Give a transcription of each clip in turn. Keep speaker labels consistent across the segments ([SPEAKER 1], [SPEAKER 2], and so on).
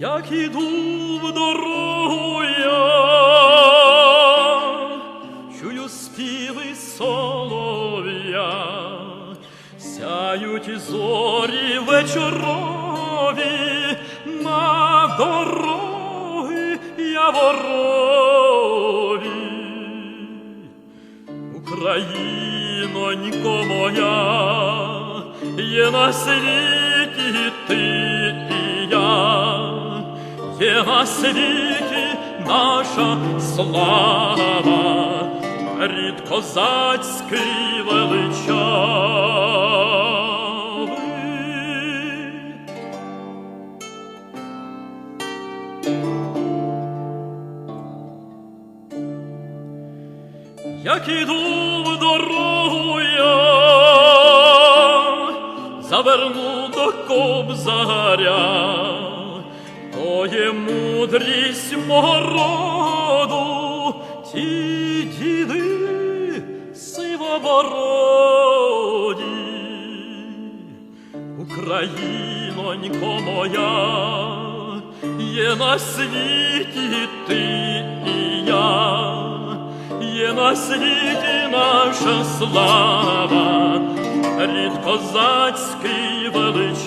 [SPEAKER 1] Як іду в дорогу я, чую співи солов'я, сяють зорі вечорові на дороги яворові. Українонько моя, є на світі ти і я, є на світі наша слава, рід козацький величавий. Як іду в дорогу я, заверну до кобзаря, то є мудрість мого роду, ті діди сивобороді. Українонько моя, є на світі ти і я, на світі наша слава, рід козацький величавий.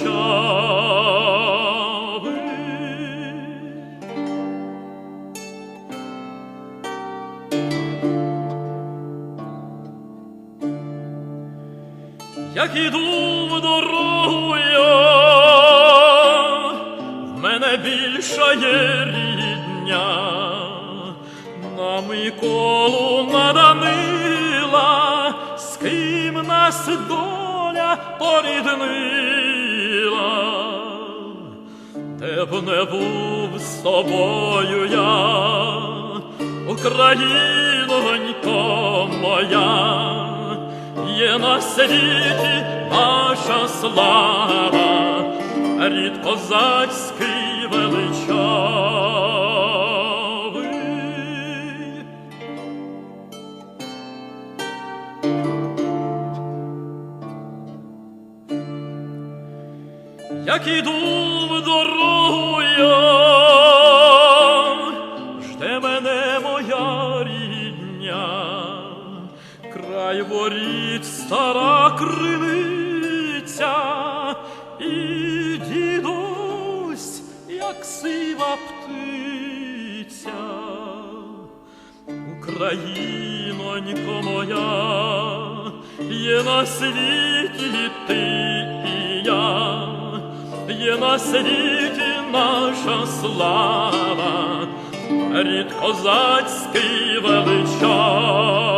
[SPEAKER 1] Як іду в дорогу я, в мене більша є рідня, на Миколу на Данила, з ким нас доля поріднила, де б не був з тобою я, Українонько моя є на світі наша слава, рід козацький величавий. Як іду в дорогу я, жде мене моя рідня, край воріт стара криниця, і дідусь, як сива птиця. Українонько моя, є на світі ти на світі наша слава, рід козацький величав.